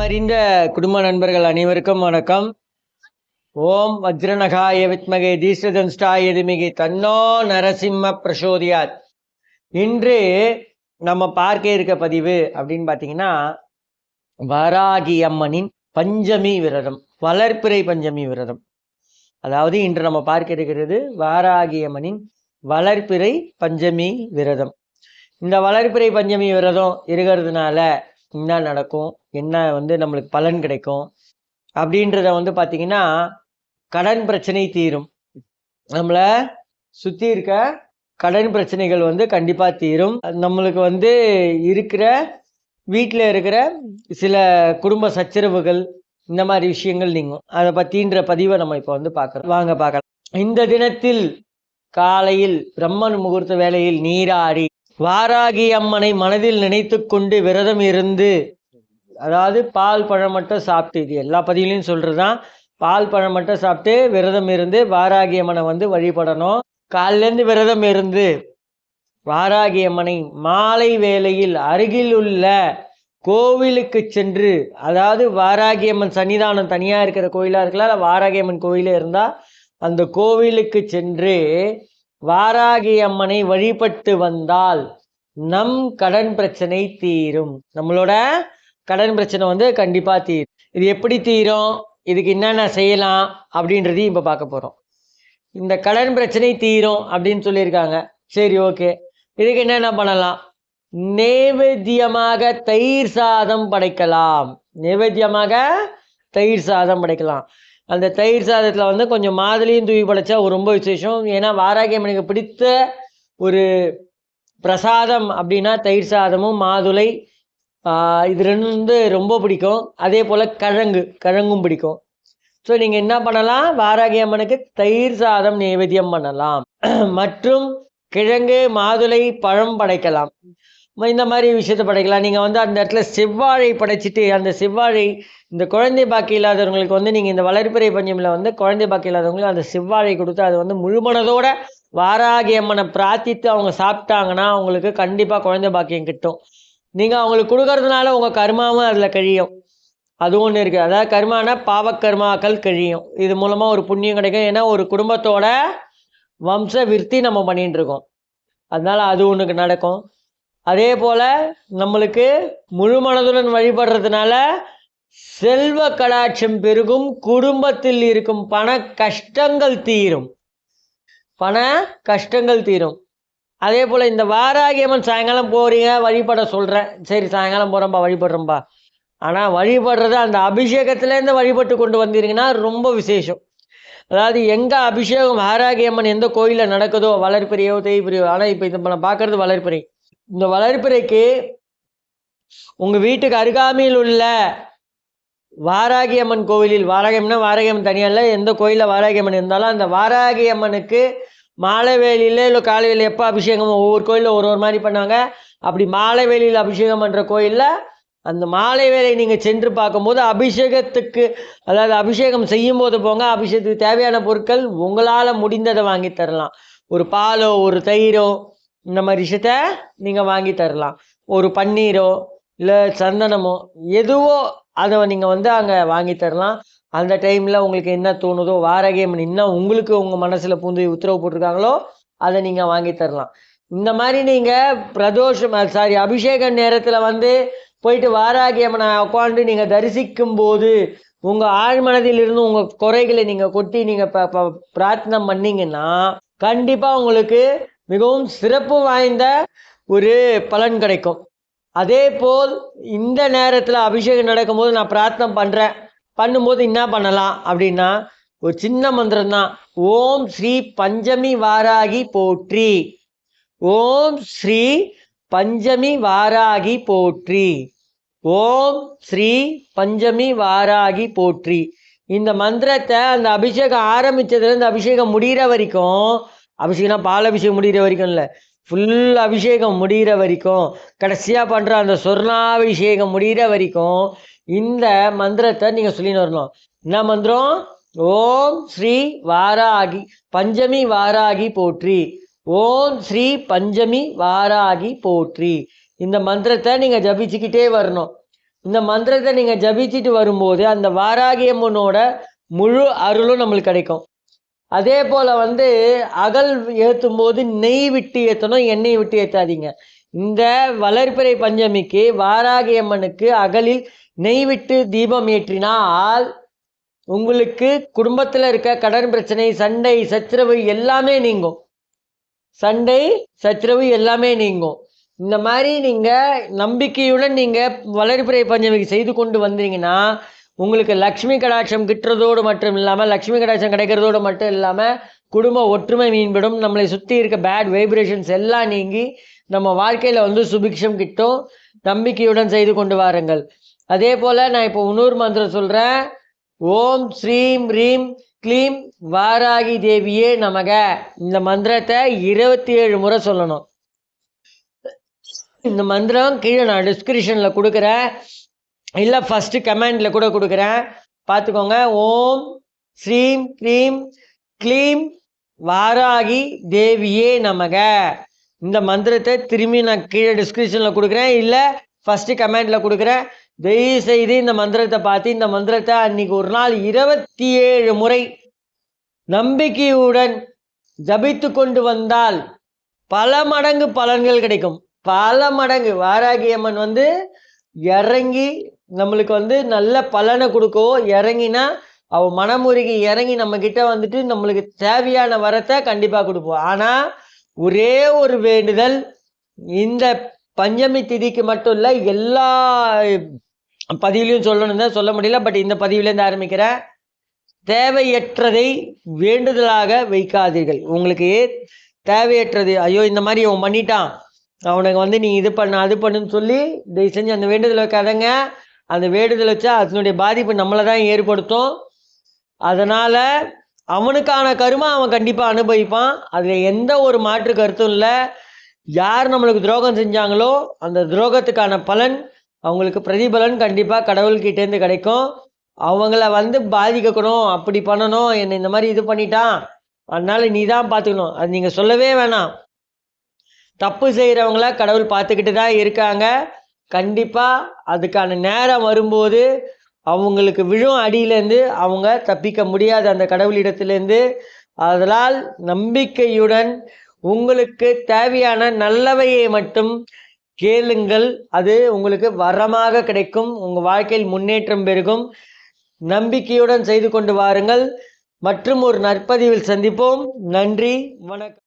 மனமறிந்த குடும்ப நண்பர்கள் அனைவருக்கும் வணக்கம். ஓம் வஜ்ரநகாய வித்மகை தீஸ்வதன்ஸ்டாய எதுமிகை தன்னோ நரசிம்ம பிரசோதியாத். இன்று நம்ம பார்க்க இருக்க பதிவு அப்படின்னு பார்த்தீங்கன்னா வராகி அம்மனின் பஞ்சமி விரதம் வளர்ப்பிறை பஞ்சமி விரதம். அதாவது இன்று நம்ம பார்க்க இருக்கிறது வாராகி அம்மனின் வளர்ப்பிறை பஞ்சமி விரதம். இந்த வளர்ப்பிறை பஞ்சமி விரதம் இருக்கிறதுனால என்ன நடக்கும்? என்ன வந்து நம்மளுக்கு பலன் கிடைக்கும்? அப்படின்றத வந்து பார்த்தீங்கன்னா கடன் பிரச்சனை தீரும். நம்மளை சுற்றி இருக்க கடன் பிரச்சனைகள் வந்து கண்டிப்பாக தீரும். நம்மளுக்கு வந்து இருக்கிற வீட்டில் இருக்கிற சில குடும்ப சச்சரவுகள் இந்த மாதிரி விஷயங்கள் நீங்கும். அதை பற்றின்ற பதிவை நம்ம இப்போ வந்து பார்க்குறோம் வாங்க பார்க்கலாம். இந்த தினத்தில் காலையில் பிரம்மன் முகூர்த்த வேலையில் நீராடி வாராகி அம்மனை மனதில் நினைத்து கொண்டு விரதம் இருந்து அதாவது பால் பழம் மட்டும் சாப்பிட்டு இது எல்லா பதிவுலையும் சொல்றதுதான். பால் பழம் மட்டும் சாப்பிட்டு விரதம் இருந்து வாராகி அம்மனை வந்து வழிபடணும். காலிலேருந்து விரதம் இருந்து வாராகி அம்மனை மாலை வேளையில் அருகில் உள்ள கோவிலுக்கு சென்று அதாவது வாராகி அம்மன் சன்னிதானம் தனியாக இருக்கிற கோயிலாக இருக்கலாம் இல்லை வாராகி அம்மன் கோயிலே இருந்தால் அந்த கோவிலுக்கு சென்று வாராகி அம்மனை வழிபட்டு வந்தால் நம் கடன் பிரச்சனை தீரும். நம்மளோட கடன் பிரச்சனை வந்து கண்டிப்பா தீரும். இது எப்படி தீரும்? இதுக்கு என்னென்ன செய்யலாம்? அப்படின்றதையும் இப்போ பார்க்க போகிறோம் இந்த கடன் பிரச்சனை தீரும் அப்படின்னு சொல்லியிருக்காங்க. சரி ஓகே. இதுக்கு என்னென்ன பண்ணலாம்? நேவேத்தியமாக தயிர் சாதம் படைக்கலாம். நேவேத்தியமாக தயிர் சாதம் படைக்கலாம். அந்த தயிர் சாதத்தில் வந்து கொஞ்சம் மாதுளையும் தூவி படைச்சா ரொம்ப விசேஷம். ஏன்னா வாராகியம்மனுக்கு பிடித்த ஒரு பிரசாதம் அப்படின்னா தயிர் சாதமும் மாதுளை இது ரெண்டும் வந்து ரொம்ப பிடிக்கும். அதே போல் கிழங்கு கிழங்கும் பிடிக்கும். ஸோ நீங்கள் என்ன பண்ணலாம்? வாராகி அம்மனுக்கு தயிர் சாதம் நைவேத்தியம் பண்ணலாம். மற்றும் கிழங்கு மாதுளை பழம் படைக்கலாம். இந்த மாதிரி விஷயத்தை படைக்கலாம். நீங்கள் வந்து அந்த இடத்துல செவ்வாழை படைச்சிட்டு அந்த செவ்வாழை இந்த குழந்தை பாக்கி இல்லாதவங்களுக்கு வந்து நீங்கள் இந்த வளர்ப்பிறை பஞ்சமில் வந்து குழந்தை பாக்கி இல்லாதவங்களுக்கு அந்த செவ்வாழை கொடுத்து அது வந்து முழுமனதோட வாராகி அம்மனை பிரார்த்தித்து அவங்க சாப்பிட்டாங்கன்னா அவங்களுக்கு கண்டிப்பாக குழந்தை பாக்கியம் கிட்டும். நீங்கள் அவங்களுக்கு கொடுக்கறதுனால உங்கள் கர்மாவும் அதில் கழியும். அது ஒன்று இருக்குது அதாவது கர்மானா பாவக்கர்மாக்கள் கழியும். இது மூலமாக ஒரு புண்ணியம் கிடைக்கும். ஏன்னா ஒரு குடும்பத்தோட வம்ச விருத்தி நம்ம பண்ணிகிட்டு இருக்கோம். அதனால் அது ஒன்றுக்கு நடக்கும். அதே போல் நம்மளுக்கு முழு மனதுடன் வழிபடுறதுனால செல்வ கடாட்சம் பெருகும் குடும்பத்தில் இருக்கும் பண கஷ்டங்கள் தீரும். பண கஷ்டங்கள் தீரும். அதே போல் இந்த வாராகியம்மன் சாயங்காலம் போகிறீங்க வழிபட சொல்கிறேன் சரி சாயங்காலம் போகிறோம்பா வழிபடுறோம்பா. ஆனால் வழிபடுறது அந்த அபிஷேகத்துலேருந்து வழிபட்டு கொண்டு வந்தீங்கன்னா ரொம்ப விசேஷம். அதாவது எங்கே அபிஷேகம் வாராகியம்மன் எந்த கோயிலில் நடக்குதோ வளர்ப்பிரியோ தேய்பிரியோ ஆனால் இப்போ இந்த நம்ம பார்க்கறது வளர்ப்பிறை இந்த வளர்ப்பிறைக்கு உங்கள் வீட்டுக்கு அருகாமையில் உள்ள வாராகி அம்மன் கோவிலில் வாராகியம்னா வாராகியம்மன் தனியாக இல்லை எந்த கோயிலில் வாராகியம்மன் இருந்தாலும் அந்த வாராகி அம்மனுக்கு மாலை வேலையில் இல்லை காலையில் எப்போ அபிஷேகம் ஒவ்வொரு கோயிலில் ஒரு ஒரு மாதிரி பண்ணுவாங்க. அப்படி மாலை வேலையில் அபிஷேகம் பண்ணுற கோயிலில் அந்த மாலை வேலை நீங்கள் சென்று பார்க்கும்போது அபிஷேகத்துக்கு அதாவது அபிஷேகம் செய்யும் போது போங்க அபிஷேகத்துக்கு தேவையான பொருட்கள் உங்களால் முடிந்ததை வாங்கி தரலாம். ஒரு பாலோ ஒரு தயிரோ இந்த மாதிரி விஷயத்த நீங்கள் வாங்கி தரலாம். ஒரு பன்னீரோ இல்லை சந்தனமோ எதுவோ அதை நீங்கள் வந்து அங்கே வாங்கி தரலாம். அந்த டைமில் உங்களுக்கு என்ன தோணுதோ வாரகேமன் இன்னும் உங்களுக்கு உங்கள் மனசில் பூந்து உத்தரவு போட்டிருக்காங்களோ அதை நீங்கள் வாங்கி தரலாம். இந்த மாதிரி நீங்கள் பிரதோஷம் சாரி அபிஷேக நேரத்தில் வந்து போயிட்டு வாராகியம்மனை உட்காந்து நீங்கள் தரிசிக்கும் போது உங்கள் ஆழ்மனதிலிருந்து உங்கள் குறைகளை நீங்கள் கொட்டி நீங்கள் ப ப- பிரார்த்தனை பண்ணீங்கன்னா கண்டிப்பாக உங்களுக்கு மிகவும் சிறப்பு வாய்ந்த ஒரு பலன் கிடைக்கும். அதே போல் இந்த நேரத்தில் அபிஷேகம் நடக்கும்போது நான் பிரார்த்தனை பண்ணுறேன் பண்ணும்போது என்ன பண்ணலாம் அப்படின்னா ஒரு சின்ன மந்திரம் தான். ஓம் ஸ்ரீ பஞ்சமி வாராகி போற்றி. ஓம் ஸ்ரீ பஞ்சமி வாராகி போற்றி. ஓம் ஸ்ரீ பஞ்சமி வாராகி போற்றி. இந்த மந்திரத்தை அந்த அபிஷேகம் ஆரம்பித்ததுலேருந்து அபிஷேகம் முடிகிற வரைக்கும் அபிஷேகம்னா பால் அபிஷேகம் முடிகிற வரைக்கும் இல்லை ஃபுல் அபிஷேகம் முடிகிற வரைக்கும் கடைசியாக பண்ணுற அந்த சொர்ணாபிஷேகம் முடிகிற வரைக்கும் இந்த மந்திரத்தை நீங்கள் சொல்லின்னு வரணும். என்ன மந்திரம்? ஓம் ஸ்ரீ வாராகி பஞ்சமி வாராகி போற்றி. ஓம் ஸ்ரீ பஞ்சமி வாராகி போற்றி. இந்த மந்திரத்தை நீங்கள் ஜபிச்சுக்கிட்டே வரணும். இந்த மந்திரத்தை நீங்கள் ஜபிச்சுட்டு வரும்போது அந்த வாராகி அம்மனோட முழு அருளும் நம்மளுக்கு கிடைக்கும். அதே போல் வந்து அகல் ஏற்றும் போது நெய் விட்டு ஏற்றணும் எண்ணெய் விட்டு ஏற்றாதீங்க இந்த வளர்ப்பிறை பஞ்சமிக்கு வாராகி அம்மனுக்கு அகலில் நெய் விட்டு தீபம் ஏற்றினால் உங்களுக்கு குடும்பத்தில் இருக்க கடன் பிரச்சனை சண்டை சச்சரவு எல்லாமே நீங்கும். சண்டை சச்சரவு எல்லாமே நீங்கும். இந்த மாதிரி நீங்கள் நம்பிக்கையுடன் நீங்கள் வளர்பிறை பஞ்சமிக்கு செய்து கொண்டு வந்தீங்கன்னா உங்களுக்கு லக்ஷ்மி கடாட்சம் கிட்டுறதோடு மட்டும் இல்லாமல் லக்ஷ்மி கடாட்சம் கிடைக்கிறதோடு மட்டும் இல்லாமல் குடும்ப ஒற்றுமை மீன்படும். நம்மளை சுற்றி இருக்க பேட் வைப்ரேஷன்ஸ் எல்லாம் நீங்கி நம்ம வாழ்க்கையில் வந்து சுபிக்ஷம் கிட்டும் நம்பிக்கையுடன் செய்து கொண்டு வாருங்கள். அதே போல் நான் இப்போ உணூர் மந்திரம் சொல்கிறேன் ஓம் ஸ்ரீம் ரீம் க்ளீம் வாராகி தேவியே நமக. இந்த மந்திரத்தை இருபத்தி ஏழு முறை சொல்லணும். இந்த மந்திரம் கீழே நான் டிஸ்கிரிப்ஷனில் கொடுக்குறேன். இல்லை ஃபஸ்ட்டு கமெண்டில் கூட கொடுக்குறேன். பார்த்துக்கோங்க ஓம் ஸ்ரீம் க்ரீம் க்ளீம் வாராகி தேவியே நமக. இந்த மந்திரத்தை திரும்பி நான் கீழே டிஸ்கிரிப்ஷனில் கொடுக்குறேன். இல்லை ஃபஸ்ட்டு கமெண்டில் கொடுக்குறேன். தயவு செய்து இந்த மந்திரத்தை பார்த்து இந்த மந்திரத்தை அன்னைக்கு ஒரு நாள் இருபத்தி ஏழு முறை நம்பிக்கையுடன் ஜபித்து கொண்டு வந்தால் பல மடங்கு பலன்கள் கிடைக்கும். பல மடங்கு. வாராகி அம்மன் வந்து இறங்கி நம்மளுக்கு வந்து நல்ல பலனை கொடுக்கவும் இறங்கினா அவன் மனமுருகி இறங்கி நம்ம கிட்ட வந்துட்டு நம்மளுக்கு தேவையான வரத்தை கண்டிப்பாக கொடுப்போம் ஆனால் ஒரே ஒரு வேண்டுதல் இந்த பஞ்சமி திதிக்கு மட்டும் இல்லை எல்லா பதிவிலையும் சொல்லணும் தான் சொல்ல முடியல பட் இந்த பதிவுலேருந்து ஆரம்பிக்கிறேன் தேவையற்றதை வேண்டுதலாக வைக்காதீர்கள். உங்களுக்கு தேவையற்றது ஐயோ இந்த மாதிரி அவன் பண்ணிட்டான் அவனுக்கு வந்து நீ இது பண்ண அது பண்ணுன்னு சொல்லி தயவு செஞ்சு அந்த வேண்டுதல் வைக்காதங்க. அந்த வேண்டுதல் வச்சா அதனுடைய பாதிப்பு நம்மளை தான் ஏற்படுத்தும். அதனால் அவனுக்கான கருமா அவன் கண்டிப்பாக அனுபவிப்பான். அதில் எந்த ஒரு மாற்று கருத்தும் இல்லை. யார் நம்மளுக்கு துரோகம் செஞ்சாங்களோ அந்த துரோகத்துக்கான பலன் அவங்களுக்கு பிரதிபலன் கண்டிப்பாக கடவுள்கிட்டேருந்து கிடைக்கும். அவங்கள வந்து பாதிக்கணும் அப்படி பண்ணணும் என்னை இந்த மாதிரி இது பண்ணிட்டான். அதனால நீ தான் பார்த்துக்கணும் அது நீங்கள் சொல்லவே வேணாம். தப்பு செய்கிறவங்கள கடவுள் பார்த்துக்கிட்டு தான் இருக்காங்க. கண்டிப்பாக அதுக்கான நேரம் வரும்போது அவங்களுக்கு விழும் அடியிலேருந்து அவங்க தப்பிக்க முடியாது. அந்த கடவுளிடத்திலேருந்து அதனால் நம்பிக்கையுடன் உங்களுக்கு தேவையான நல்லவையை மட்டும் கேளுங்கள். அது உங்களுக்கு வரமாக கிடைக்கும். உங்கள் வாழ்க்கையில் முன்னேற்றம் பெருகும். நம்பிக்கையுடன் செய்து கொண்டு வாருங்கள். மற்றும் ஒரு நற்பதிவில் சந்திப்போம். நன்றி. வணக்கம்.